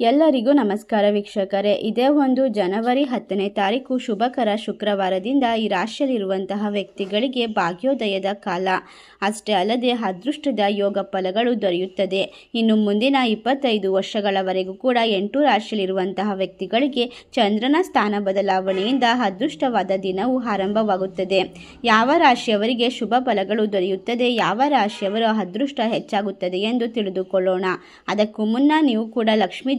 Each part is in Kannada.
ಎಲ್ಲರಿಗೂ ನಮಸ್ಕಾರ ವೀಕ್ಷಕರೇ. ಇದೇ ಒಂದು ಜನವರಿ ಹತ್ತನೇ ತಾರೀಕು ಶುಭಕರ ಶುಕ್ರವಾರದಿಂದ ಈ ರಾಶಿಯಲ್ಲಿರುವಂತಹ ವ್ಯಕ್ತಿಗಳಿಗೆ ಭಾಗ್ಯೋದಯದ ಕಾಲ. ಅಷ್ಟೇ ಅಲ್ಲದೆ ಅದೃಷ್ಟದ ಯೋಗ ಫಲಗಳು ದೊರೆಯುತ್ತದೆ. ಇನ್ನು ಮುಂದಿನ ಇಪ್ಪತ್ತೈದು ವರ್ಷಗಳವರೆಗೂ ಕೂಡ ಎಂಟು ರಾಶಿಯಲ್ಲಿರುವಂತಹ ವ್ಯಕ್ತಿಗಳಿಗೆ ಚಂದ್ರನ ಸ್ಥಾನ ಬದಲಾವಣೆಯಿಂದ ಅದೃಷ್ಟವಾದ ದಿನವು ಆರಂಭವಾಗುತ್ತದೆ. ಯಾವ ರಾಶಿಯವರಿಗೆ ಶುಭ ಫಲಗಳು ದೊರೆಯುತ್ತದೆ, ಯಾವ ರಾಶಿಯವರು ಅದೃಷ್ಟ ಹೆಚ್ಚಾಗುತ್ತದೆ ಎಂದು ತಿಳಿದುಕೊಳ್ಳೋಣ. ಅದಕ್ಕೂ ಮುನ್ನ ನೀವು ಕೂಡ ಲಕ್ಷ್ಮೀ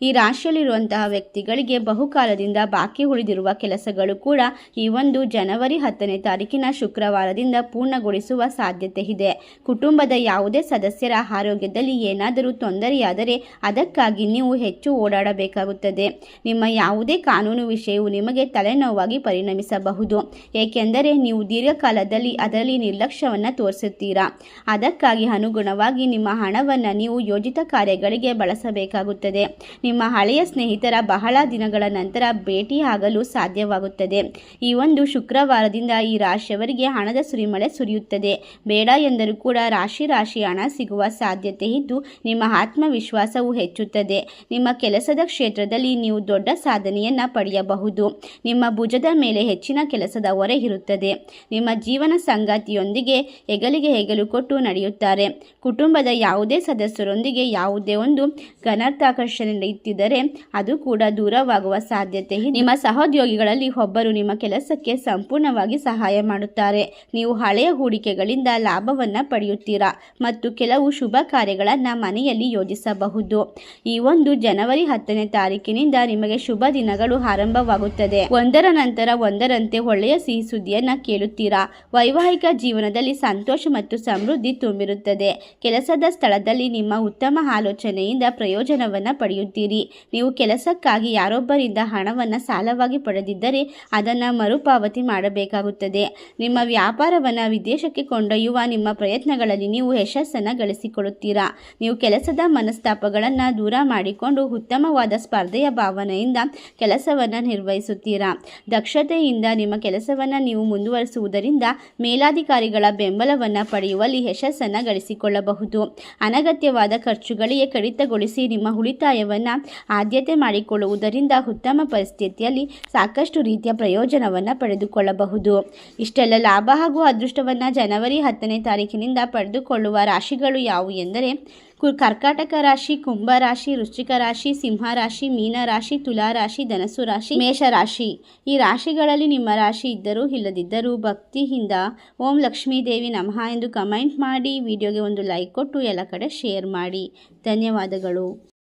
ಈ ರಾಶಿಯಲ್ಲಿರುವಂತಹ ವ್ಯಕ್ತಿಗಳಿಗೆ ಬಹುಕಾಲದಿಂದ ಬಾಕಿ ಉಳಿದಿರುವ ಕೆಲಸಗಳು ಕೂಡ ಈ ಒಂದು ಜನವರಿ ಹತ್ತನೇ ತಾರೀಕಿನ ಶುಕ್ರವಾರದಿಂದ ಪೂರ್ಣಗೊಳಿಸುವ ಸಾಧ್ಯತೆ ಇದೆ. ಕುಟುಂಬದ ಯಾವುದೇ ಸದಸ್ಯರ ಆರೋಗ್ಯದಲ್ಲಿ ಏನಾದರೂ ತೊಂದರೆಯಾದರೆ ಅದಕ್ಕಾಗಿ ನೀವು ಹೆಚ್ಚು ಓಡಾಡಬೇಕಾಗುತ್ತದೆ. ನಿಮ್ಮ ಯಾವುದೇ ಕಾನೂನು ವಿಷಯವು ನಿಮಗೆ ತಲೆನೋವಾಗಿ ಪರಿಣಮಿಸಬಹುದು. ಏಕೆಂದರೆ ನೀವು ದೀರ್ಘಕಾಲದಲ್ಲಿ ಅದರಲ್ಲಿ ನಿರ್ಲಕ್ಷ್ಯವನ್ನು ತೋರಿಸುತ್ತೀರಾ? ಅದಕ್ಕಾಗಿ ಅನುಗುಣವಾಗಿ ನಿಮ್ಮ ಹಣವನ್ನು ನೀವು ಯೋಜಿತ ಕಾರ್ಯಗಳಿಗೆ ಬಳಸಬೇಕಾಗುತ್ತದೆ. ನಿಮ್ಮ ಹಳೆಯ ಸ್ನೇಹಿತರ ಬಹಳ ದಿನಗಳ ನಂತರ ಭೇಟಿಯಾಗಲು ಸಾಧ್ಯವಾಗುತ್ತದೆ. ಈ ಒಂದು ಶುಕ್ರವಾರದಿಂದ ಈ ರಾಶಿಯವರಿಗೆ ಹಣದ ಸುರಿಮಳೆ ಸುರಿಯುತ್ತದೆ. ಬೇಡ ಎಂದರೂ ಕೂಡ ರಾಶಿ ರಾಶಿ ಹಣ ಸಿಗುವ ಸಾಧ್ಯತೆ ಇದ್ದು, ನಿಮ್ಮ ಆತ್ಮವಿಶ್ವಾಸವು ಹೆಚ್ಚುತ್ತದೆ. ನಿಮ್ಮ ಕೆಲಸದ ಕ್ಷೇತ್ರದಲ್ಲಿ ನೀವು ದೊಡ್ಡ ಸಾಧನೆಯನ್ನು ಪಡೆಯಬಹುದು. ನಿಮ್ಮ ಭುಜದ ಮೇಲೆ ಹೆಚ್ಚಿನ ಕೆಲಸದ ಹೊರೆ ಇರುತ್ತದೆ. ನಿಮ್ಮ ಜೀವನ ಸಂಗಾತಿಯೊಂದಿಗೆ ಹೆಗಲಿಗೆ ಹೆಗಲು ಕೊಟ್ಟು ನಡೆಯುತ್ತಾರೆ. ಕುಟುಂಬದ ಯಾವುದೇ ಸದಸ್ಯರೊಂದಿಗೆ ಯಾವುದೇ ಒಂದು ಘನಾರ್ಥಾಕರ್ಷಣೆ ನಡೆಯುತ್ತಿದ್ದರೆ ಅದು ಕೂಡ ದೂರವಾಗುವ ಸಾಧ್ಯತೆ. ನಿಮ್ಮ ಸಹೋದ್ಯೋಗಿಗಳಲ್ಲಿ ಒಬ್ಬರು ನಿಮ್ಮ ಕೆಲಸಕ್ಕೆ ಸಂಪೂರ್ಣವಾಗಿ ಸಹಾಯ ಮಾಡುತ್ತಾರೆ. ನೀವು ಹಳೆಯ ಹೂಡಿಕೆಗಳಿಂದ ಲಾಭವನ್ನು ಪಡೆಯುತ್ತೀರಾ ಮತ್ತು ಕೆಲವು ಶುಭ ಕಾರ್ಯಗಳನ್ನು ಮನೆಯಲ್ಲಿ ಯೋಜಿಸಬಹುದು. ಈ ಒಂದು ಜನವರಿ ಹತ್ತನೇ ತಾರೀಕಿನಿಂದ ನಿಮಗೆ ಶುಭ ದಿನಗಳು ಆರಂಭವಾಗುತ್ತದೆ. ಒಂದರ ನಂತರ ಒಂದರಂತೆ ಒಳ್ಳೆಯ ಸಿಹಿ ಸುದ್ದಿಯನ್ನು ಕೇಳುತ್ತೀರಾ? ವೈವಾಹಿಕ ಜೀವನದಲ್ಲಿ ಸಂತೋಷ ಮತ್ತು ಸಮೃದ್ಧಿ ತುಂಬಿರುತ್ತದೆ. ಕೆಲಸದ ಸ್ಥಳದಲ್ಲಿ ನಿಮ್ಮ ಉತ್ತಮ ಆಲೋಚನೆಯಿಂದ ಪ್ರಯೋಜನವನ್ನು ಪಡೆಯುತ್ತೀರಿ? ನೀವು ಕೆಲಸಕ್ಕಾಗಿ ಯಾರೊಬ್ಬರಿಂದ ಹಣವನ್ನು ಸಾಲವಾಗಿ ಪಡೆದಿದ್ದರೆ ಅದನ್ನು ಮರುಪಾವತಿ ಮಾಡಬೇಕಾಗುತ್ತದೆ. ನಿಮ್ಮ ವ್ಯಾಪಾರವನ್ನು ವಿದೇಶಕ್ಕೆ ಕೊಂಡೊಯ್ಯುವ ನಿಮ್ಮ ಪ್ರಯತ್ನಗಳಲ್ಲಿ ನೀವು ಯಶಸ್ಸನ್ನು ಗಳಿಸಿಕೊಳ್ಳುತ್ತೀರಾ? ನೀವು ಕೆಲಸದ ಮನಸ್ತಾಪಗಳನ್ನು ದೂರ ಮಾಡಿಕೊಂಡು ಉತ್ತಮವಾದ ಸ್ಪರ್ಧೆಯ ಭಾವನೆಯಿಂದ ಕೆಲಸವನ್ನು ನಿರ್ವಹಿಸುತ್ತೀರಾ? ದಕ್ಷತೆಯಿಂದ ನಿಮ್ಮ ಕೆಲಸವನ್ನು ನೀವು ಮುಂದುವರಿಸುವುದರಿಂದ ಮೇಲಾಧಿಕಾರಿಗಳ ಬೆಂಬಲವನ್ನು ಪಡೆಯುವಲ್ಲಿ ಯಶಸ್ಸನ್ನು ಗಳಿಸಿಕೊಳ್ಳಬಹುದು. ಅನಗತ್ಯವಾದ ಖರ್ಚುಗಳಿಗೆ ಕಡಿತಗೊಳಿಸಿ ನಿಮ್ಮ ಉಳಿತಾಯವನ್ನು ಆದ್ಯತೆ ಮಾಡಿಕೊಳ್ಳುವುದರಿಂದ ಉತ್ತಮ ಪರಿಸ್ಥಿತಿಯಲ್ಲಿ ಸಾಕಷ್ಟು ರೀತಿಯ ಪ್ರಯೋಜನವನ್ನು ಪಡೆದುಕೊಳ್ಳಬಹುದು. ಇಷ್ಟೆಲ್ಲ ಲಾಭ ಹಾಗೂ ಅದೃಷ್ಟವನ್ನು ಜನವರಿ ಹತ್ತನೇ ತಾರೀಕಿನಿಂದ ಪಡೆದುಕೊಳ್ಳುವ ರಾಶಿಗಳು ಯಾವುವು ಎಂದರೆ ಕರ್ಕಾಟಕ ರಾಶಿ, ಕುಂಭ ರಾಶಿ, ವೃಶ್ಚಿಕ ರಾಶಿ, ಸಿಂಹ ರಾಶಿ, ಮೀನ ರಾಶಿ, ತುಲಾ ರಾಶಿ ಧನಸು ರಾಶಿ, ಮೇಷ ರಾಶಿ. ಈ ರಾಶಿಗಳಲ್ಲಿ ನಿಮ್ಮ ರಾಶಿ ಇದ್ದರೂ ಇಲ್ಲದಿದ್ದರೂ ಭಕ್ತಿಯಿಂದ ಓಂ ಲಕ್ಷ್ಮೀ ದೇವಿ ನಮಃ ಎಂದು ಕಮೆಂಟ್ ಮಾಡಿ, ವಿಡಿಯೋಗೆ ಒಂದು ಲೈಕ್ ಕೊಟ್ಟು ಎಲ್ಲ ಕಡೆ ಶೇರ್ ಮಾಡಿ. ಧನ್ಯವಾದಗಳು.